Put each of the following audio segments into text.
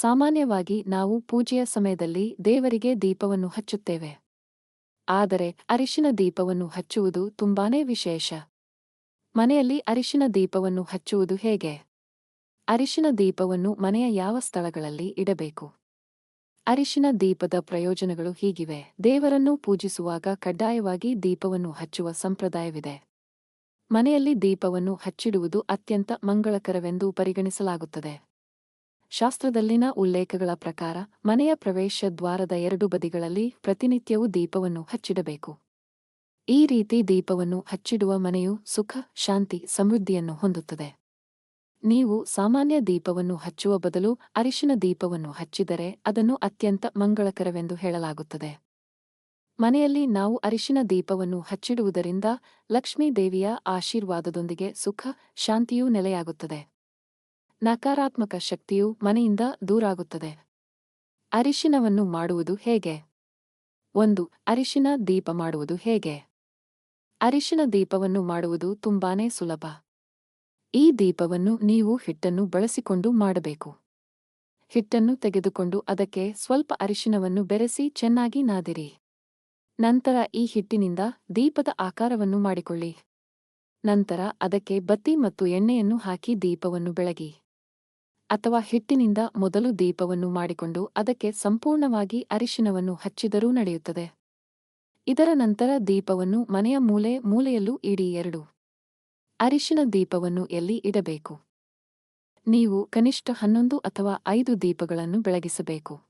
ಸಾಮಾನ್ಯವಾಗಿ ನಾವು ಪೂಜೆಯ ಸಮಯದಲ್ಲಿ ದೇವರಿಗೆ ದೀಪವನ್ನು ಹಚ್ಚುತ್ತೇವೆ. ಆದರೆ ಅರಿಶಿನ ದೀಪವನ್ನು ಹಚ್ಚುವುದು ತುಂಬಾನೇ ವಿಶೇಷ. ಮನೆಯಲ್ಲಿ ಅರಿಶಿನ ದೀಪವನ್ನು ಹಚ್ಚುವುದು ಹೇಗೆ? ಅರಿಶಿನ ದೀಪವನ್ನು ಮನೆಯ ಯಾವ ಸ್ಥಳಗಳಲ್ಲಿ ಇಡಬೇಕು? ಅರಿಶಿನ ದೀಪದ ಪ್ರಯೋಜನಗಳು ಹೀಗಿವೆ. ದೇವರನ್ನು ಪೂಜಿಸುವಾಗ ಕಡ್ಡಾಯವಾಗಿ ದೀಪವನ್ನು ಹಚ್ಚುವ ಸಂಪ್ರದಾಯವಿದೆ. ಮನೆಯಲ್ಲಿ ದೀಪವನ್ನು ಹಚ್ಚಿಡುವುದು ಅತ್ಯಂತ ಮಂಗಳಕರವೆಂದು ಪರಿಗಣಿಸಲಾಗುತ್ತದೆ. ಶಾಸ್ತ್ರದಲ್ಲಿನ ಉಲ್ಲೇಖಗಳ ಪ್ರಕಾರ, ಮನೆಯ ಪ್ರವೇಶ ದ್ವಾರದ ಎರಡು ಬದಿಗಳಲ್ಲಿ ಪ್ರತಿನಿತ್ಯವೂ ದೀಪವನ್ನು ಹಚ್ಚಿಡಬೇಕು. ಈ ರೀತಿ ದೀಪವನ್ನು ಹಚ್ಚಿಡುವ ಮನೆಯು ಸುಖ, ಶಾಂತಿ, ಸಮೃದ್ಧಿಯನ್ನು ಹೊಂದುತ್ತದೆ. ನೀವು ಸಾಮಾನ್ಯ ದೀಪವನ್ನು ಹಚ್ಚುವ ಬದಲು ಅರಿಶಿನ ದೀಪವನ್ನು ಹಚ್ಚಿದರೆ ಅದನ್ನು ಅತ್ಯಂತ ಮಂಗಳಕರವೆಂದು ಹೇಳಲಾಗುತ್ತದೆ. ಮನೆಯಲ್ಲಿ ನಾವು ಅರಿಶಿನ ದೀಪವನ್ನು ಹಚ್ಚಿಡುವುದರಿಂದ ಲಕ್ಷ್ಮೀದೇವಿಯ ಆಶೀರ್ವಾದದೊಂದಿಗೆ ಸುಖ, ಶಾಂತಿಯೂ ನೆಲೆಯಾಗುತ್ತದೆ. ನಕಾರಾತ್ಮಕ ಶಕ್ತಿಯು ಮನೆಯಿಂದ ದೂರಾಗುತ್ತದೆ. ಅರಿಶಿನವನ್ನು ಮಾಡುವುದು ಹೇಗೆ? ಒಂದು, ಅರಿಶಿನ ದೀಪ ಮಾಡುವುದು ಹೇಗೆ? ಅರಿಶಿನ ದೀಪವನ್ನು ಮಾಡುವುದು ತುಂಬಾನೇ ಸುಲಭ. ಈ ದೀಪವನ್ನು ನೀವು ಹಿಟ್ಟನ್ನು ಬಳಸಿಕೊಂಡು ಮಾಡಬೇಕು. ಹಿಟ್ಟನ್ನು ತೆಗೆದುಕೊಂಡು ಅದಕ್ಕೆ ಸ್ವಲ್ಪ ಅರಿಶಿನವನ್ನು ಬೆರೆಸಿ ಚೆನ್ನಾಗಿ ನಾದಿರಿ. ನಂತರ ಈ ಹಿಟ್ಟಿನಿಂದ ದೀಪದ ಆಕಾರವನ್ನು ಮಾಡಿಕೊಳ್ಳಿ. ನಂತರ ಅದಕ್ಕೆ ಬತ್ತಿ ಮತ್ತು ಎಣ್ಣೆಯನ್ನು ಹಾಕಿ ದೀಪವನ್ನು ಬೆಳಗಿ. ಅಥವಾ ಹಿಟ್ಟಿನಿಂದ ಮೊದಲು ದೀಪವನ್ನು ಮಾಡಿಕೊಂಡು ಅದಕ್ಕೆ ಸಂಪೂರ್ಣವಾಗಿ ಅರಿಶಿನವನ್ನು ಹಚ್ಚಿದರೂ ನಡೆಯುತ್ತದೆ. ಇದರ ನಂತರ ದೀಪವನ್ನು ಮನೆಯ ಮೂಲೆ ಮೂಲೆಯಲ್ಲೂ ಇಡಿ. ಎರಡು. ಅರಿಶಿನ ದೀಪವನ್ನು ಎಲ್ಲಿ ಇಡಬೇಕು? ನೀವು ಕನಿಷ್ಠ ಹನ್ನೊಂದು ಅಥವಾ ಐದು ದೀಪಗಳನ್ನು ಬೆಳಗಿಸಬೇಕು.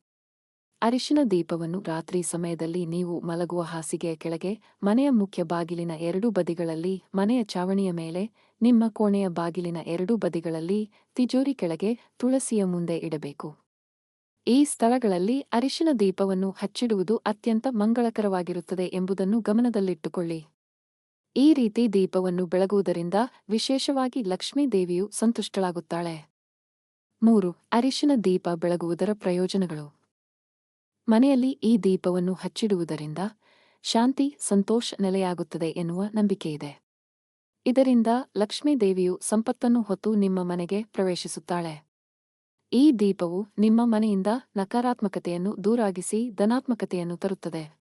ಅರಿಶಿನ ದೀಪವನ್ನು ರಾತ್ರಿ ಸಮಯದಲ್ಲಿ ನೀವು ಮಲಗುವ ಹಾಸಿಗೆಯ ಕೆಳಗೆ, ಮನೆಯ ಮುಖ್ಯ ಬಾಗಿಲಿನ ಎರಡೂ ಬದಿಗಳಲ್ಲಿ, ಮನೆಯ ಚಾವಣಿಯ ಮೇಲೆ, ನಿಮ್ಮ ಕೋಣೆಯ ಬಾಗಿಲಿನ ಎರಡೂ ಬದಿಗಳಲ್ಲಿ, ತಿಜೋರಿ ಕೆಳಗೆ, ತುಳಸಿಯ ಮುಂದೆ ಇಡಬೇಕು. ಈ ಸ್ಥಳಗಳಲ್ಲಿ ಅರಿಶಿನ ದೀಪವನ್ನು ಹಚ್ಚಿಡುವುದು ಅತ್ಯಂತ ಮಂಗಳಕರವಾಗಿರುತ್ತದೆ ಎಂಬುದನ್ನು ಗಮನದಲ್ಲಿಟ್ಟುಕೊಳ್ಳಿ. ಈ ರೀತಿ ದೀಪವನ್ನು ಬೆಳಗುವುದರಿಂದ ವಿಶೇಷವಾಗಿ ಲಕ್ಷ್ಮೀ ದೇವಿಯು ಸಂತುಷ್ಟಳಾಗುತ್ತಾಳೆ. ಮೂರು, ಅರಿಶಿನ ದೀಪ ಬೆಳಗುವುದರ ಪ್ರಯೋಜನಗಳು. ಮನೆಯಲ್ಲಿ ಈ ದೀಪವನ್ನು ಹಚ್ಚಿಡುವುದರಿಂದ ಶಾಂತಿ, ಸಂತೋಷ ನೆಲೆಯಾಗುತ್ತದೆ ಎನ್ನುವ ನಂಬಿಕೆಯಿದೆ. ಇದರಿಂದ ಲಕ್ಷ್ಮೀದೇವಿಯು ಸಂಪತ್ತನ್ನು ಹೊತ್ತು ನಿಮ್ಮ ಮನೆಗೆ ಪ್ರವೇಶಿಸುತ್ತಾಳೆ. ಈ ದೀಪವು ನಿಮ್ಮ ಮನೆಯಿಂದ ನಕಾರಾತ್ಮಕತೆಯನ್ನು ದೂರಾಗಿಸಿ ಧನಾತ್ಮಕತೆಯನ್ನು ತರುತ್ತದೆ.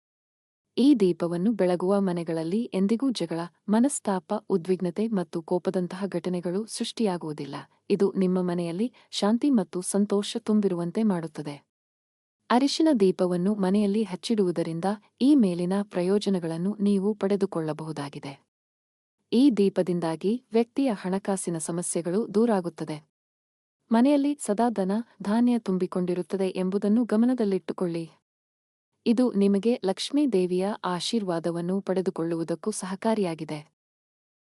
ಈ ದೀಪವನ್ನು ಬೆಳಗುವ ಮನೆಗಳಲ್ಲಿ ಎಂದಿಗೂ ಜಗಳ, ಮನಸ್ತಾಪ, ಉದ್ವಿಗ್ನತೆ ಮತ್ತು ಕೋಪದಂತಹ ಘಟನೆಗಳು ಸೃಷ್ಟಿಯಾಗುವುದಿಲ್ಲ. ಇದು ನಿಮ್ಮ ಮನೆಯಲ್ಲಿ ಶಾಂತಿ ಮತ್ತು ಸಂತೋಷ ತುಂಬಿರುವಂತೆ ಮಾಡುತ್ತದೆ. ಅರಿಶಿನ ದೀಪವನ್ನು ಮನೆಯಲ್ಲಿ ಹಚ್ಚಿಡುವುದರಿಂದ ಈ ಮೇಲಿನ ಪ್ರಯೋಜನಗಳನ್ನು ನೀವು ಪಡೆದುಕೊಳ್ಳಬಹುದಾಗಿದೆ. ಈ ದೀಪದಿಂದಾಗಿ ವ್ಯಕ್ತಿಯ ಹಣಕಾಸಿನ ಸಮಸ್ಯೆಗಳು ದೂರಾಗುತ್ತದೆ. ಮನೆಯಲ್ಲಿ ಸದಾ ದನ ಧಾನ್ಯ ತುಂಬಿಕೊಂಡಿರುತ್ತದೆ ಎಂಬುದನ್ನು ಗಮನದಲ್ಲಿಟ್ಟುಕೊಳ್ಳಿ. ಇದು ನಿಮಗೆ ಲಕ್ಷ್ಮೀ ದೇವಿಯ ಆಶೀರ್ವಾದವನ್ನು ಪಡೆದುಕೊಳ್ಳುವುದಕ್ಕೂ ಸಹಕಾರಿಯಾಗಿದೆ.